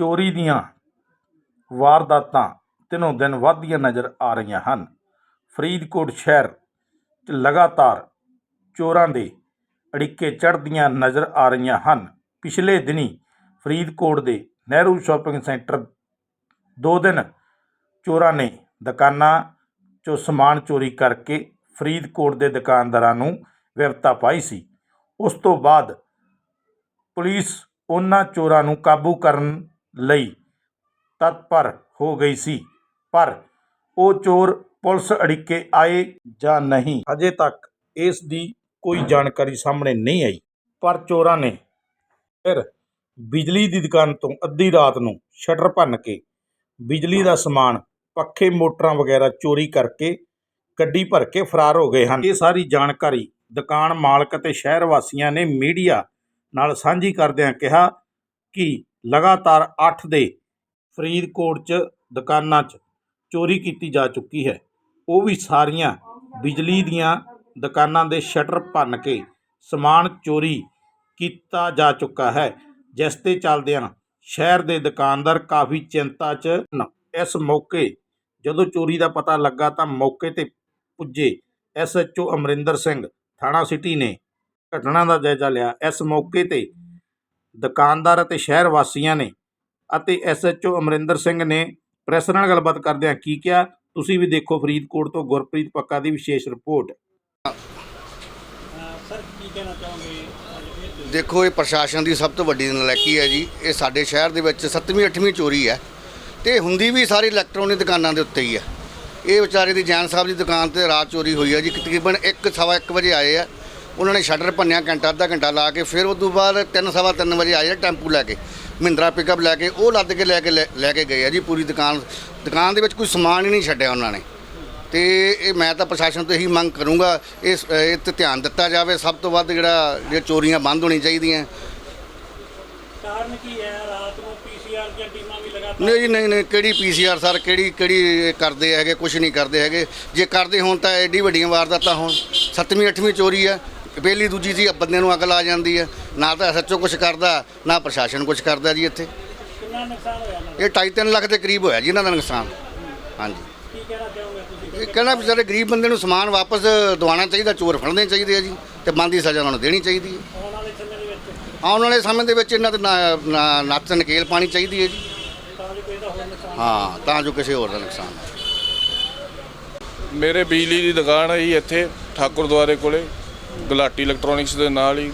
ਚੋਰੀ ਦੀਆਂ ਵਾਰਦਾਤਾਂ ਦਿਨੋਂ ਦਿਨ ਵੱਧਦੀਆਂ ਨਜ਼ਰ ਆ ਰਹੀਆਂ ਹਨ। ਫਰੀਦਕੋਟ ਸ਼ਹਿਰ 'ਚ ਲਗਾਤਾਰ ਚੋਰਾਂ ਦੇ ਅੜਿੱਕੇ ਚੜ੍ਹਦੀਆਂ ਨਜ਼ਰ ਆ ਰਹੀਆਂ ਹਨ। ਪਿਛਲੇ ਦਿਨੀ ਫਰੀਦਕੋਟ ਦੇ ਨਹਿਰੂ ਸ਼ਾਪਿੰਗ ਸੈਂਟਰ ਦੋ ਦਿਨ ਚੋਰਾਂ ਨੇ ਦੁਕਾਨਾਂ 'ਚੋਂ ਸਮਾਨ ਚੋਰੀ ਕਰਕੇ ਫਰੀਦਕੋਟ ਦੇ ਦੁਕਾਨਦਾਰਾਂ ਨੂੰ ਵਿਵਤਾ ਪਾਈ ਸੀ। ਉਸ ਤੋਂ ਬਾਅਦ ਪੁਲਿਸ ਉਹਨਾਂ ਚੋਰਾਂ ਨੂੰ ਕਾਬੂ ਕਰਨ ਲਈ ਤਤਪਰ ਹੋ ਗਈ ਸੀ, ਪਰ ਉਹ ਚੋਰ ਪੁਲਿਸ ਅੜਿੱਕੇ ਆਏ ਜਾਂ ਨਹੀਂ ਅਜੇ ਤੱਕ ਇਸ ਦੀ ਕੋਈ ਜਾਣਕਾਰੀ ਸਾਹਮਣੇ ਨਹੀਂ ਆਈ। ਪਰ ਚੋਰਾਂ ਨੇ ਫਿਰ ਬਿਜਲੀ ਦੀ ਦੁਕਾਨ ਤੋਂ ਅੱਧੀ ਰਾਤ ਨੂੰ ਸ਼ਟਰ ਭੰਨ ਕੇ ਬਿਜਲੀ ਦਾ ਸਮਾਨ, ਪੱਖੇ, ਮੋਟਰਾਂ ਵਗੈਰਾ ਚੋਰੀ ਕਰਕੇ ਗੱਡੀ ਭਰ ਕੇ ਫਰਾਰ ਹੋ ਗਏ ਹਨ। ਇਹ ਸਾਰੀ ਜਾਣਕਾਰੀ ਦੁਕਾਨ ਮਾਲਕ ਅਤੇ ਸ਼ਹਿਰ ਵਾਸੀਆਂ ਨੇ ਮੀਡੀਆ ਨਾਲ ਸਾਂਝੀ ਕਰਦਿਆਂ ਕਿਹਾ ਕਿ ਲਗਾਤਾਰ 8 ਦੇ ਫਰੀਦਕੋਟ 'ਚ ਦੁਕਾਨਾਂ 'ਚ ਚੋਰੀ ਕੀਤੀ ਜਾ ਚੁੱਕੀ ਹੈ। ਉਹ ਵੀ ਸਾਰੀਆਂ ਬਿਜਲੀ ਦੀਆਂ ਦੁਕਾਨਾਂ ਦੇ ਸ਼ਟਰ ਭੰਨ ਕੇ ਸਮਾਨ ਚੋਰੀ ਕੀਤਾ ਜਾ ਚੁੱਕਾ ਹੈ। ਜਿਸ ਤੇ ਚੱਲਦਿਆਂ ਸ਼ਹਿਰ ਦੇ ਦੁਕਾਨਦਾਰ ਕਾਫੀ ਚਿੰਤਾ 'ਚ ਹਨ। ਇਸ ਮੌਕੇ ਜਦੋਂ ਚੋਰੀ ਦਾ ਪਤਾ ਲੱਗਾ ਤਾਂ ਮੌਕੇ ਤੇ ਪੁੱਜੇ ਐਸਐਚਓ ਅਮਰਿੰਦਰ ਸਿੰਘ, ਥਾਣਾ ਸਿਟੀ ਨੇ। ਘਟਨਾ ਦਾ ਜਾਇਜ਼ਾ ਲਿਆ। ਇਸ ਮੌਕੇ ਤੇ ਦੁਕਾਨਦਾਰ ਅਤੇ ਸ਼ਹਿਰ ਵਾਸੀਆਂ ਨੇ ਅਤੇ ਐਸਐਚਓ ਅਮਰਿੰਦਰ ਸਿੰਘ ਨੇ ਪ੍ਰੈਸ ਨਾਲ ਗੱਲਬਾਤ ਕਰਦਿਆਂ ਕੀ ਕਿਹਾ ਤੁਸੀਂ ਵੀ ਦੇਖੋ ਫਰੀਦਕੋਟ ਤੋਂ ਗੁਰਪ੍ਰੀਤ ਪੱਕਾ ਦੀ ਵਿਸ਼ੇਸ਼ ਰਿਪੋਰਟ। ਸਰ ਕੀ ਕਹਿਣਾ ਚਾਹੋਗੇ? ਅੱਜ ਇਹ ਤੇ ਦੇਖੋ ਇਹ ਪ੍ਰਸ਼ਾਸਨ ਦੀ ਸਭ ਤੋਂ ਵੱਡੀ ਨਲਾਇਕੀ ਹੈ ਜੀ। ਇਹ ਸਾਡੇ ਸ਼ਹਿਰ ਦੇ ਵਿੱਚ 7ਵੀਂ 8ਵੀਂ ਚੋਰੀ ਹੈ ਤੇ ਹੁੰਦੀ ਵੀ ਸਾਰੀ ਇਲੈਕਟ੍ਰੋਨਿਕ ਦੁਕਾਨਾਂ ਦੇ ਉੱਤੇ ਹੀ ਹੈ। ਇਹ ਵਿਚਾਰੇ ਦੀ ਜੈਨ ਸਾਹਿਬ ਦੀ ਦੁਕਾਨ ਤੇ ਰਾਤ ਚੋਰੀ ਹੋਈ ਹੈ ਜੀ। ਤਕਰੀਬਨ 1 ਸਵਾ 1 ਵਜੇ ਆਏ ਆ। ਉਹਨਾਂ ਨੇ ਸ਼ਟਰ ਭੰਨਿਆ ਘੰਟਾ ਅੱਧਾ ਘੰਟਾ ਲਾ ਕੇ ਫਿਰ ਉਸ ਤੋਂ ਬਾਅਦ 3 ਸਵਾ 3 ਵਜੇ ਆਏ ਟੈਂਪੂ ਲੈ ਕੇ ਮਹਿੰਦਰਾ ਪਿਕਅਪ ਲੈ ਕੇ ਉਹ ਲੱਦ ਕੇ ਲੈ ਕੇ ਲੈ ਕੇ ਗਏ ਆ ਜੀ ਪੂਰੀ ਦੁਕਾਨ। ਦੁਕਾਨ ਦੇ ਵਿੱਚ ਕੋਈ ਸਮਾਨ ਹੀ ਨਹੀਂ ਛੱਡਿਆ ਉਹਨਾਂ ਨੇ। ਤੇ ਇਹ ਮੈਂ ਤਾਂ ਪ੍ਰਸ਼ਾਸਨ ਤੋਂ ਇਹੀ ਮੰਗ ਕਰੂੰਗਾ ਇਸ ਇਹ ਤੇ ਧਿਆਨ ਦਿੱਤਾ ਜਾਵੇ ਸਭ ਤੋਂ ਵੱਧ ਜਿਹੜਾ ਜੇ ਚੋਰੀਆਂ ਬੰਦ ਹੋਣੀ ਚਾਹੀਦੀਆਂ। ਕਾਰਨ ਕੀ ਹੈ? ਰਾਤ ਨੂੰ ਪੀਸੀਆਰ ਦੀਆਂ ਟੀਮਾਂ ਵੀ ਲਗਾਤਾਰ ਨਹੀਂ ਜੀ ਨਹੀਂ ਨਹੀਂ ਕਿਹੜੀ ਪੀਸੀਆਰ ਸਰ ਕਿਹੜੀ ਕਿਹੜੀ ਕਰਦੇ ਹੈਗੇ ਕੁਝ ਨਹੀਂ ਕਰਦੇ ਹੈਗੇ। ਜੇ ਕਰਦੇ ਹੋਣ ਤਾਂ ਐਡੀ ਵੱਡੀਆਂ ਵਾਰਦਾਤਾਂ ਹੋਣ। ਸੱਤਵੀਂ ਅੱਠਵੀਂ ਚੋਰੀ ਹੈ ਪਹਿਲੀ ਦੂਜੀ ਜੀ ਬੰਦੇ ਨੂੰ ਅਕਲ ਆ ਜਾਂਦੀ ਹੈ। ਨਾ ਤਾਂ ਐਸਐਚਓ ਕੁਝ ਕਰਦਾ ਨਾ ਪ੍ਰਸ਼ਾਸਨ ਕੁਝ ਕਰਦਾ ਜੀ ਇੱਥੇ। ਕਿੰਨਾ ਨੁਕਸਾਨ ਹੋਇਆ ਨਾ ਇਹ 2.5 ਲੱਖ ਦੇ ਕਰੀਬ ਹੋਇਆ ਜੀ ਇਹਨਾਂ ਦਾ ਨੁਕਸਾਨ। ਹਾਂਜੀ। ਕੀ ਕਹਿਣਾ ਚਾਹੋਗੇ ਤੁਸੀਂ? ਇਹ ਕਹਿਣਾ ਵੀ ਸਾਡੇ ਗਰੀਬ ਬੰਦੇ ਨੂੰ ਸਮਾਨ ਵਾਪਸ ਦਿਵਾਉਣਾ ਚਾਹੀਦਾ ਚੋਰ ਫੜਨੇ ਚਾਹੀਦੇ ਆ ਜੀ ਤੇ ਬੰਦੀ ਸਜ਼ਾ ਉਹਨਾਂ ਨੂੰ ਦੇਣੀ ਚਾਹੀਦੀ ਹੈ। ਆਉਣ ਵਾਲੇ ਸਮੇਂ ਦੇ ਵਿੱਚ? ਆਉਣ ਵਾਲੇ ਸਮੇਂ ਦੇ ਵਿੱਚ ਇਹਨਾਂ ਤੇ ਨਾ- ਨਾ- ਨੱਥ ਨਕੇਲ ਪਾਣੀ ਚਾਹੀਦੀ ਹੈ ਜੀ। ਤਾਂ ਜੋ ਕੋਈ ਦਾ ਹੋਰ ਨੁਕਸਾਨ ਹਾਂ ਤਾਂ ਜੋ ਕਿਸੇ ਹੋਰ ਦਾ ਨੁਕਸਾਨ ਨਾ ਹੋਵੇ। ਮੇਰੇ ਬਿਜਲੀ ਦੀ ਦੁਕਾਨ ਹੈ ਜੀ ਇੱਥੇ ਠਾਕੁਰ ਦੁਆਰੇ ਕੋਲੇ। ਗੁਲਾਟੀ ਇਲੈਕਟ੍ਰੋਨਿਕਸ ਦੇ ਨਾਲ ਹੀ।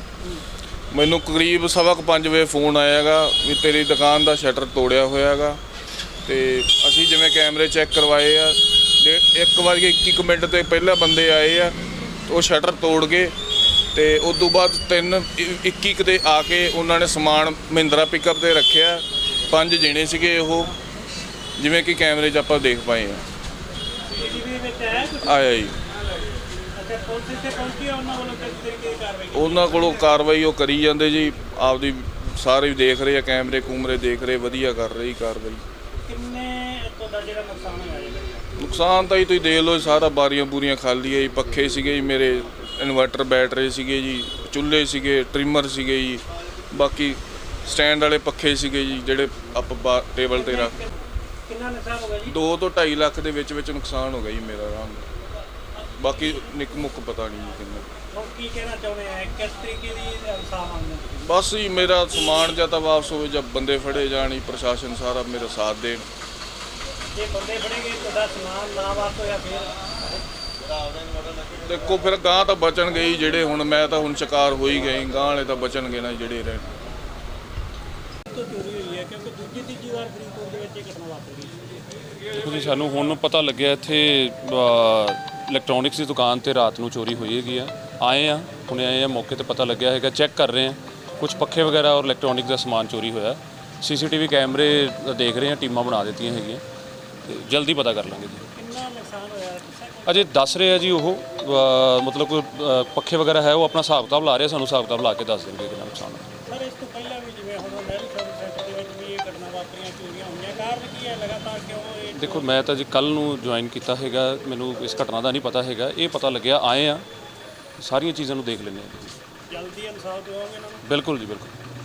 ਮੈਨੂੰ ਕਰੀਬ ਸਵਾ ਕੁ ਪੰਜ ਵਜੇ ਫੋਨ ਆਇਆਗਾ ਵੀ ਤੇਰੀ ਦੁਕਾਨ ਦਾ ਸ਼ਟਰ ਤੋੜਿਆ ਹੋਇਆਗਾ। ਤੇ ਅਸੀਂ ਜਿਵੇਂ ਕੈਮਰੇ ਚੈੱਕ ਕਰਵਾਏ ਆ 1 ਵਜੇ 21 ਮਿੰਟ ਤੇ ਪਹਿਲਾਂ ਬੰਦੇ ਆਏ ਆ ਉਹ ਸ਼ਟਰ ਤੋੜ ਗਏ। ਤੇ ਉਸ ਤੋਂ ਬਾਅਦ 3 21 ਕੁ ਤੇ ਆ ਕੇ ਉਹਨਾਂ ਨੇ ਸਮਾਨ ਮਹਿੰਦਰਾ ਪਿਕਅਪ ਤੇ ਰੱਖਿਆ। ਪੰਜ ਜਣੇ ਸੀਗੇ ਉਹ ਜਿਵੇਂ ਕਿ ਕੈਮਰੇ 'ਚ ਆਪਾਂ ਦੇਖ ਪਾਏ ਆ। ਆਇਆ ਜੀ। ਅੱਛਾ ਪੁਲਿਸ ਇੱਥੇ ਪਹੁੰਚੀ ਹੈ ਉਹਨਾਂ ਵੱਲੋਂ ਕਿਸ ਤਰੀਕੇ ਦੀ ਕਾਰਵਾਈ ਕੀਤੀ? ਉਹਨਾਂ ਕੋਲੋਂ ਕਾਰਵਾਈ ਉਹ ਕਰੀ ਜਾਂਦੇ ਜੀ ਆਪਦੀ ਸਾਰੇ ਦੇਖ ਰਹੇ ਆ ਕੈਮਰੇ ਕੂਮਰੇ ਦੇਖ ਰਹੇ ਵਧੀਆ ਕਰ ਰਹੀ ਕਾਰਵਾਈ। ਕਿੰਨੇ ਤੁਹਾਡਾ ਜਿਹੜਾ ਨੁਕਸਾਨ ਹੋਇਆ ਜੀ? ਨੁਕਸਾਨ ਤਾਂ ਜੀ ਤੁਸੀਂ ਦੇਖ ਲਓ ਸਾਰਾ ਬਾਰੀਆਂ ਬੂਰੀਆਂ ਖਾਲੀ ਹੈ ਜੀ ਪੱਖੇ ਸੀਗੇ ਜੀ ਮੇਰੇ ਇਨਵਰਟਰ ਬੈਟਰੀ ਸੀਗੇ ਜੀ ਚੁੱਲ੍ਹੇ ਸੀਗੇ ਟ੍ਰਿਮਰ ਸੀਗੇ ਜੀ ਬਾਕੀ ਸਟੈਂਡ ਵਾਲੇ ਪੱਖੇ ਸੀਗੇ ਜੀ ਜਿਹੜੇ ਆਪਾਂ ਟੇਬਲ ਤੇ ਰੱਖ ਕਿੰਨਾ ਨੁਕਸਾਨ ਹੋ ਗਿਆ ਜੀ? 2 ਤੋਂ 2.5 ਲੱਖ ਦੇ ਵਿੱਚ ਵਿੱਚ ਨੁਕਸਾਨ ਹੋ ਗਿਆ ਜੀ ਮੇਰਾ ਆਰਾਮ ਨਾਲ। ਬਾਕੀ ਨਿੱਕ ਮੁੱਕ ਪਤਾ ਨਹੀਂ ਜੀ ਕਿੰਨਾ। ਕੀ ਕਹਿਣਾ ਚਾਹੁੰਦੇ ਆ? ਕਿਸ ਤਰੀਕੇ ਦੀ ਇਨਸਾਫ ਮੰਗਦੇ ਹੋ ਤੁਸੀਂ? ਬਸ ਜੀ ਮੇਰਾ ਸਮਾਨ ਜਾਂ ਤਾਂ ਵਾਪਸ ਹੋਵੇ ਜਾਂ ਬੰਦੇ ਫੜੇ ਜਾਣ ਪ੍ਰਸ਼ਾਸਨ ਸਾਰਾ ਮੇਰਾ ਸਾਥ ਦੇਣ। ਜੇ ਬੰਦੇ ਫੜੇਗੇ ਤੁਹਾਡਾ ਸਮਾਨ ਨਾ ਵਾਪਸ ਹੋਇਆ ਫਿਰ? ਦੇਖੋ ਫਿਰ ਗਾਂ ਤਾਂ ਬਚਣਗੇ ਹੀ ਜਿਹੜੇ ਹੁਣ ਮੈਂ ਤਾਂ ਹੁਣ ਸ਼ਿਕਾਰ ਹੋ ਹੀ ਗਏ ਗਾਂ ਵਾਲੇ ਤਾਂ ਬਚਣਗੇ ਨਾ ਜਿਹੜੇ ਰਹਿਣ। ਤੋਂ ਚੋਰੀ ਹੋਈ ਹੈ ਕਿਉਂਕਿ ਦੂਜੀ ਤੀਜੀ ਵਾਰ ਫਰੀਦਕੋਟ ਦੇ ਵਿੱਚ ਇਹ ਘਟਨਾ ਵਾਪਰ। ਗਈ ਦੇਖੋ ਜੀ ਸਾਨੂੰ ਹੁਣ ਪਤਾ ਲੱਗਿਆ ਇੱਥੇ ਇਲੈਕਟ੍ਰੋਨਿਕਸ ਦੀ ਦੁਕਾਨ ਤੇ ਰਾਤ ਨੂੰ ਚੋਰੀ ਹੋਈ ਹੈਗੀ ਆ। ਆਏ ਆ ਹੁਣੇ ਆਏ ਆ ਮੌਕੇ ਤੇ ਪਤਾ ਲੱਗਿਆ ਹੈਗਾ ਚੈੱਕ ਕਰ ਰਹੇ ਆ। ਕੁਝ ਪੱਖੇ ਵਗੈਰਾ ਔਰ ਇਲੈਕਟ੍ਰੋਨਿਕ ਦਾ ਸਮਾਨ ਚੋਰੀ ਹੋਇਆ। ਸੀਸੀਟੀਵੀ ਕੈਮਰੇ ਦੇਖ ਰਹੇ ਆ ਟੀਮਾਂ ਬਣਾ ਦਿੱਤੀਆਂ ਹੈਗੀਆਂ। ਤੇ ਜਲਦੀ ਪਤਾ ਕਰ ਲਾਂਗੇ ਜੀ। ਕਿੰਨਾ ਨੁਕਸਾਨ ਹੋਇਆ? ਦੱਸਿਆ ਕੋਈ? ਅਜੇ ਦੱਸ ਰਹੇ ਆ ਜੀ ਉਹ ਅ, ਮਤਲਬ ਕੋਈ ਅ, ਪੱਖੇ ਵਗੈਰਾ ਹੈ ਉਹ ਆਪਣਾ ਹਿਸਾਬ ਕਿਤਾਬ ਲਾ ਰਹੇ ਆ, ਸਾਨੂੰ ਹਿਸਾਬ ਕਿਤਾਬ ਲਾ ਕੇ ਦੱਸ ਦੇਣਗੇ ਕਿੰਨਾ ਨੁਕਸਾਨ ਹੋਇਆ। ਕਾਰਨ ਕੀ ਹੈ ਲਗਾਤਾਰ ਕਿਉਂ ਇਹ ਦੇਖੋ ਮੈਂ ਤਾਂ ਜੀ ਕੱਲ ਨੂੰ ਜੁਆਇਨ ਕੀਤਾ ਹੈਗਾ ਮੈਨੂੰ ਇਸ ਘਟਨਾ ਦਾ ਨਹੀਂ ਪਤਾ ਹੈਗਾ। ਇਹ ਪਤਾ ਲੱਗਿਆ ਆਏ ਆ ਸਾਰੀਆਂ ਚੀਜ਼ਾਂ ਨੂੰ ਦੇਖ ਲੈਂਦੇ ਆ। ਜਲਦੀ ਇਨਸਾਫ ਦਿਵਾਓਗੇ ਇਹਨਾਂ ਨੂੰ? ਬਿਲਕੁਲ ਜੀ ਬਿਲਕੁਲ।